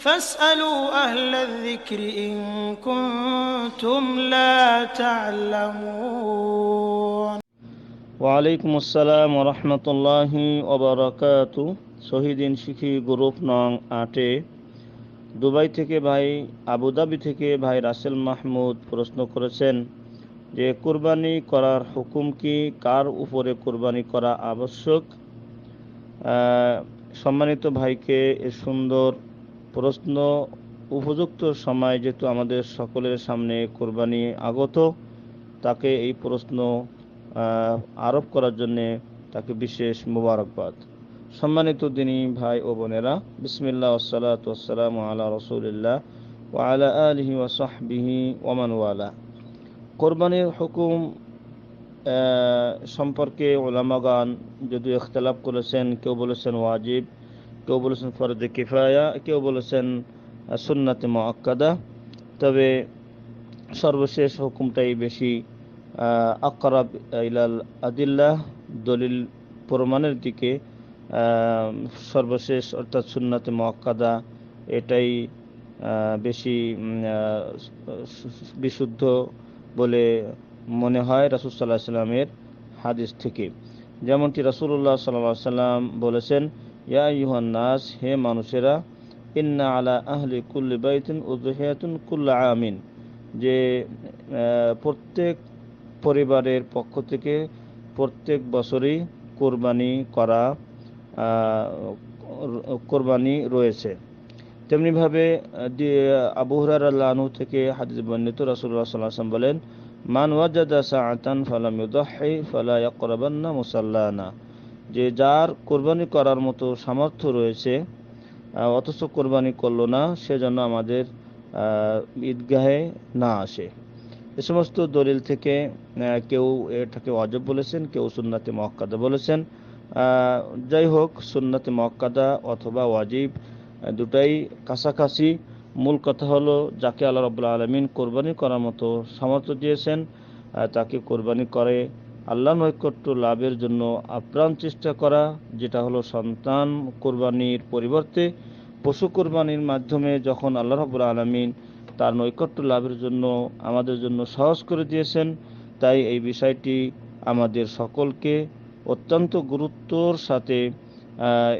فاسألوا أهل الذكر إن كنتم لا تعلمون ওয়ালাইকুম আসসালাম রহমতুল্লাহি ওবরাকাত শহীদিন শিখি গ্রুপ নং আটে দুবাই থেকে ভাই আবুধাবি থেকে ভাই রাসেল মাহমুদ প্রশ্ন করেছেন যে কুরবানি করার হুকুম কি কার উপরে কুরবানি করা আবশ্যক আহ, সম্মানিত ভাইকে এ সুন্দর প্রশ্ন উপযুক্ত সময় যেহেতু আমাদের সকলের সামনে কোরবানি আগত, তাকে এই প্রশ্ন আরোপ করার জন্যে তাকে বিশেষ মোবারকবাদ। সম্মানিত দিনী ভাই ও বোনেরা, বিসমিল্লাহ ওসালাত ওসালাম আলা রসুলিল্লাহ ও আলা আলহি ওসাহবিহি ওমান ওয়ালা। কোরবানির হুকুম সম্পর্কে ওলামাগান যদি ইখতলাফ করেছেন, কেউ বলেছেন ওয়াজিব কেউ বলেছেন ফরদে কিফায়া, কেউ বলেছেন সুন্নাতে মোয়াক্কাদা তবে সর্বশেষ হুকুমটাই বেশি আকরাব ইলাল আদিল্লাহ, দলিল প্রমাণের দিকে সর্বশেষ অর্থাৎ সুন্নাতে মোয়াক্কাদা এটাই বেশি বিশুদ্ধ বলে মনে হয় রাসুল সাল্লাহ সাল্লামের হাদিস থেকে। যেমনটি রাসুল্লাহ সাল্লাহ সাল্লাম বলেছেন ইয়া ইউহান নাস, হে মানুষেরা, ইন্না আলা আহলি কুল্লি বাইতিন উজহিয়াতুন কুল্লা আমিন। যে প্রত্যেক পরিবারের পক্ষ থেকে প্রত্যেক বছরই কোরবানি করা কোরবানি রয়েছে। তেমনিভাবে আবু হুরার আল্লাহনু থেকে হাদিস বর্ণিত রাসুল্লাহ সাল্লাহ আসলাম বলেন, মান ওয়াজাদা সাআতান ফালাম ইউদাহি ফালা ইয়াকরাবান্না মুসাল্লানা। যে যার কোরবানি করার মতো সামর্থ্য রয়েছে অথচ কোরবানি করল না সেজন্য আমাদের ঈদগাহে না আসে। এ সমস্ত দলিল থেকে কেউ এটাকে অজব বলেছেন, কেউ সুন্নাতে মক্কাদা বলেছেন। যাই হোক, সুন্নাতে মক্কাদা অথবা ওয়াজিব দুটাই কাছাকাছি। মূল কথা হলো, যাকে আল্লাহ রবুল্লা আলমিন কোরবানি করার মতো সামর্থ্য দিয়েছেন তাকে কোরবানি করে আল্লাহ নৈকট্য লাভের জন্য আপ্রাণ চেষ্টা করা, যেটা হলো সন্তান কোরবানির পরিবর্তে পশু কোরবানির মাধ্যমে যখন আল্লাহ রবুল্লা আলমিন তার নৈকট্য লাভের জন্য আমাদের জন্য সহজ করে দিয়েছেন, তাই এই বিষয়টি আমাদের সকলকে অত্যন্ত গুরুত্বর সাথে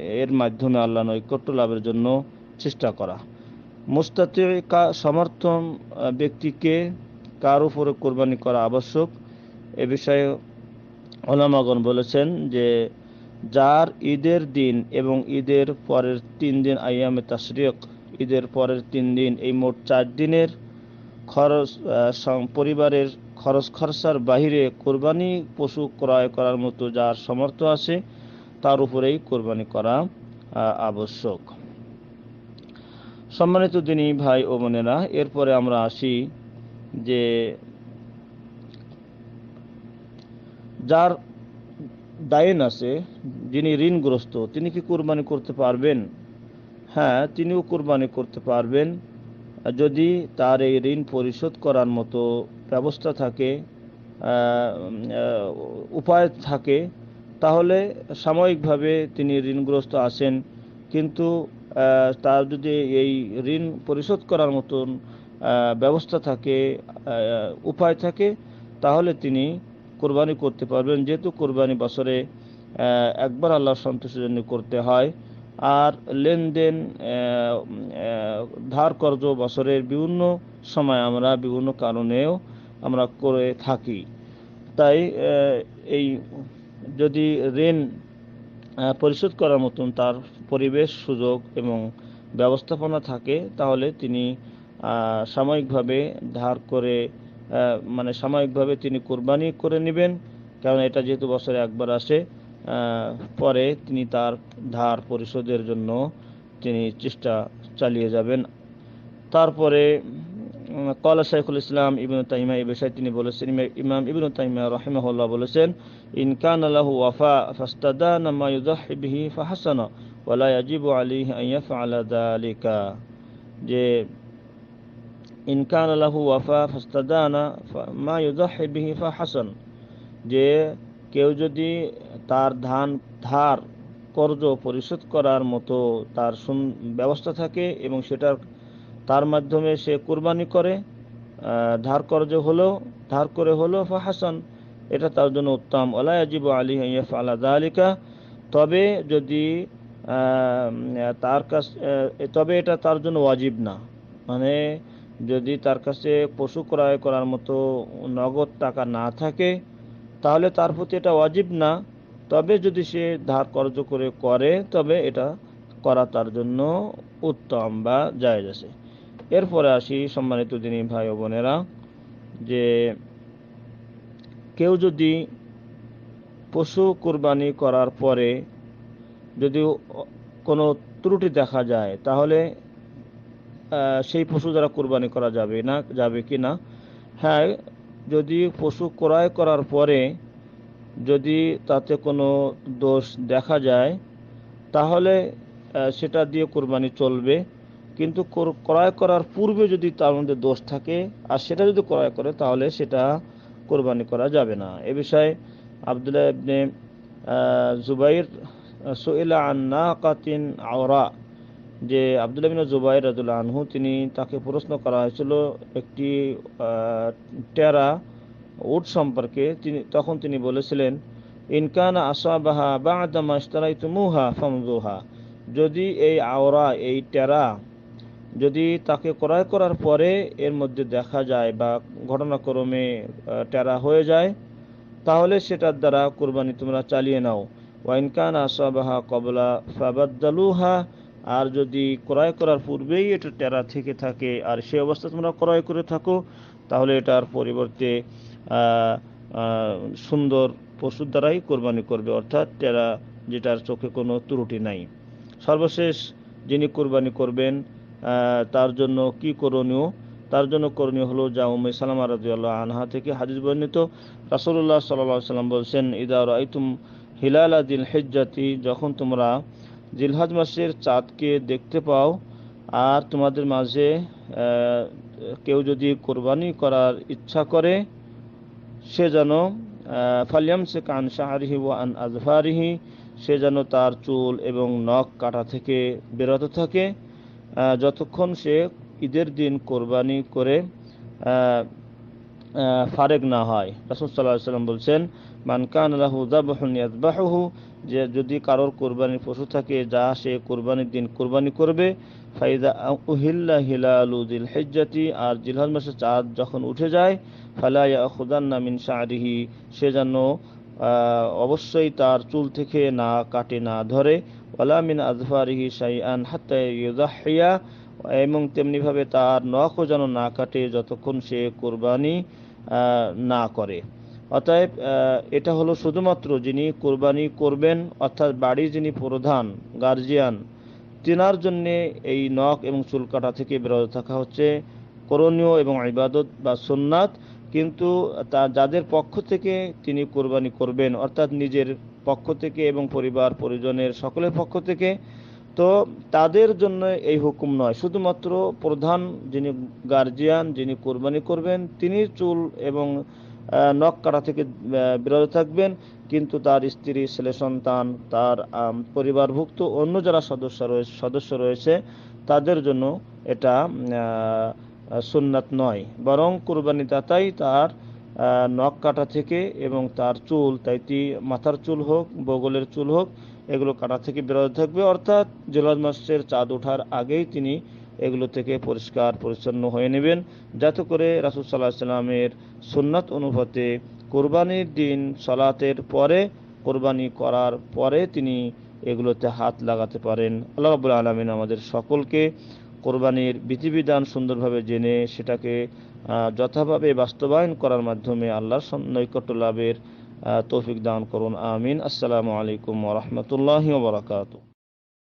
এর মাধ্যমে আল্লাহ নৈকট্য লাভের জন্য চেষ্টা করা। মুস্তাতে কা- সমর্থন ব্যক্তিকে কার উপরে কোরবানি করা আবশ্যক, এ বিষয়ে ওলামাগণ বলেছেন যে, যার ঈদের দিন এবং ঈদের পরের তিন দিন আইয়ামে তাশরিক, ঈদের পরের তিন দিন এই মোট চার দিনের খরচ পরিবারের খরচ খরচার বাহিরে কোরবানি পশু ক্রয় করার মতো যার সামর্থ্য আছে, তার উপরেই কোরবানি করা আবশ্যক। সম্মানিত দিনী ভাই ও বোনেরা, এরপরে আমরা আসি যে যার দায়ন আছে, যিনি ঋণগ্রস্ত, তিনি কি কোরবানি করতে পারবেন? হ্যাঁ তিনিও কোরবানি করতে পারবেন। যদি তার এই ঋণ পরিশোধ করার মতো ব্যবস্থা থাকে উপায় থাকে, তাহলে সাময়িকভাবে তিনি ঋণগ্রস্ত আছেন। কিন্তু তার যদি এই ঋণ পরিশোধ করার মতন ব্যবস্থা থাকে উপায় থাকে, তাহলে তিনি কোরবানি করতে পারবেন, যেহেতু কোরবানি বছরে একবার আল্লাহ সন্তুষ্টির জন্য করতে হয়। আর লেনদেন ধার কর্জ বছরের বিভিন্ন সময় আমরা বিভিন্ন কারণেও আমরা করে থাকি। তাই এই যদি ঋণ পরিশোধ করার মতন তার পরিবেশ, সুযোগ এবং ব্যবস্থাপনা থাকে, তাহলে তিনি সাময়িকভাবে ধার করে মানে সাময়িকভাবে তিনি কোরবানি করে নেবেন, কারণ এটা যেহেতু বছরে একবার আসে পরে তিনি তার ধার পরিশোধের জন্য তিনি চেষ্টা চালিয়ে যাবেন। তারপরে কলা শাইখুল ইসলাম ইবনু তাইমা এই বিষয়ে তিনি বলেছেন, ইমা- ইমাম ইবনু তাইমা রহিমাহুল্লাহ বলেছেন ইনকান আলাহু ওয়াফা ফাস্তাদানা মা ফাহাসানা ওয়ালা ইয়াজিবু আলাইহি আন যে ইনকান আলাহু ওয়াফা ফাস্তাদানা মা ইউদাহি বিহি ফা হাসান যে কেউ যদি তার ধান ধার, কর্জ পরিশোধ করার মতো তার ব্যবস্থা থাকে এবং সেটার তার মাধ্যমে সে কুরবানি করে ধার কর্জ হলো, ধার করে হলো, ফা হাসান, এটা তার জন্য উত্তম। ওলা আজিব আলী আলা দালিকা তবে যদি তার কাছ তবে এটা তার জন্য ওয়াজিব না। মানে যদি তার কাছে পশু ক্রয় করার মতো নগদ টাকা না থাকে, তাহলে তার প্রতি এটা ওয়াজিব না। তবে যদি সে ধার কর্জ করে করে, তবে এটা করা তার জন্য উত্তম বা জায়েজ আছে। এরপরে আসি সম্মানিত দিনী ভাই ও বোনেরা, যে কেউ যদি পশু কোরবানি করার পরে যদি কোনো ত্রুটি দেখা যায়, তাহলে সেই পশু দ্বারা কোরবানি করা যাবে না, যাবে কি না? হ্যাঁ যদি পশু ক্রয় করার পরে যদি তাতে কোনো দোষ দেখা যায়, তাহলে সেটা দিয়ে কোরবানি চলবে। কিন্তু ক্রয় করার পূর্বে যদি তার মধ্যে দোষ থাকে, আর সেটা যদি ক্রয় করে, তাহলে সেটা কোরবানি করা যাবে না। এ বিষয়ে আবদুল্লাহ ইবনে জুবাইর সোয়েলা আন্না কাতিন আওরা যে আবদুল্লাহ বিন জুবাইর রাজুল্লাহ আনহু, তিনি তাকে প্রশ্ন করা হয়েছিল একটি টেরা উট সম্পর্কে। তিনি, তখন তিনি বলেছিলেন ইনকান আসাবাহা বাদামা ইস্তারাইতুমুহা ফামজুহা যদি এই আওরা, এই টেরা, যদি তাকে ক্রয় করার পরে এর মধ্যে দেখা যায় বা ঘটনাক্রমে টেরা হয়ে যায়, তাহলে সেটার দ্বারা কুরবানি তোমরা চালিয়ে নাও। ওয়াইনকান আসাবাহা কবলা ফাবাদ্দালুহা আর যদি ক্রয় করার পূর্বেই এটা টেরা থেকে থাকে আর সে অবস্থা তোমরা ক্রয় করে থাকো, তাহলে এটার পরিবর্তে সুন্দর পশুর দ্বারাই কোরবানি করবে, অর্থাৎ টেরা যেটার চোখে কোনো ত্রুটি নাই। সর্বশেষ যিনি কোরবানি করবেন তার জন্য কি করণীয়? তার জন্য করণীয় হলো যা উম্মে সালামা রাদিয়াল্লাহু আনহা থেকে হাদিস বর্ণিত। রাসূলুল্লাহ সাল্লাল্লাহু সাল্লাম বলছেন, ইদা রাআইতুম হিলালা দিল হিজ্জাতি যখন তোমরা জিলহাজ মাসের চাঁদকে দেখতে পাও। আর তোমাদের মাঝে কেউ যদি কোরবানি করার ইচ্ছা করে, সে যেন ফালিয়াম সে কান শাহরিহি ও আন আজফারিহি, সে যেন তার চুল এবং নখ কাটা থেকে বিরত থাকে। যতক্ষণ সে ঈদের দিন কোরবানি করে ফারেক না হয়। রাসুল সাল্লাহ সাল্লাম বলছেন মানকান আল্লাহু ইয়াজবাহুহু যে যদি কারোর কোরবানির পশু থাকে, যা সে কোরবানির দিন কোরবানি করবে ফাইদা উহিল্লা হিলালু দিল হেজ্জাতি আর জিলহজ মাসের চাঁদ যখন উঠে যায়, ফালা ইয়াখুদান্না মিন শাহরিহি সে যেন অবশ্যই তার চুল থেকে না কাটে, না ধরে, ওয়ালা মিন আজফারিহি শাইআন হাত্তা ইউদাহিয়া এবং তেমনিভাবে তার নখও যেন না কাটে যতক্ষণ সে কোরবানি না করে। অতএব এটা হলো শুধুমাত্র যিনি কোরবানি করবেন, অর্থাৎ বাড়ির যিনি প্রধান গার্জিয়ান তিনার জন্য এই নখ এবং চুল কাটা থেকে বিরত থাকা হচ্ছে করণীয় এবং ইবাদত বা সুন্নাত। কিন্তু তা যাদের পক্ষ থেকে তিনি কোরবানি করবেন, অর্থাৎ নিজের পক্ষ থেকে এবং পরিবার, পরিজনের সকলের পক্ষ থেকে, তো তাদের জন্য এই হুকুম নয়। শুধুমাত্র প্রধান যিনি গার্জিয়ান যিনি কোরবানি করবেন, তিনি চুল এবং নখ কাটা থেকে বিরত থাকবেন। কিন্তু তার স্ত্রী, ছেলে, সন্তান, তার পরিবারভুক্ত অন্য যারা সদস্য রয়েছে সদস্য রয়েছে, তাদের জন্য এটা সুন্নাত নয়। বরং কোরবানি দাতাই তার নখ কাটা থেকে এবং তার চুল তাইটি মাথার চুল হোক, বগলের চুল হোক, এগুলো কাটা থেকে বিরত থাকবে। অর্থাৎ জুলাদ মাসের চাঁদ ওঠার আগেই তিনি এগুলো থেকে পরিষ্কার, পরিচ্ছন্ন হয়ে নেবেন। যাতে করে রাসুল সাল্লাহ সাল্লামের সুন্নাত অনুপাতে কোরবানির দিন সলাতের পরে, কোরবানি করার পরে তিনি এগুলোতে হাত লাগাতে পারেন। আল্লাহ রাবুল আলমিন আমাদের সকলকে কোরবানির বিধিবিধান সুন্দরভাবে জেনে, সেটাকে যথাভাবে বাস্তবায়ন করার মাধ্যমে আল্লাহর নৈকট্য লাভের তৌফিক দান করুন। আমিন। আসসালামু আলাইকুম ওরহমতুল্লাহি ওবরাকাতু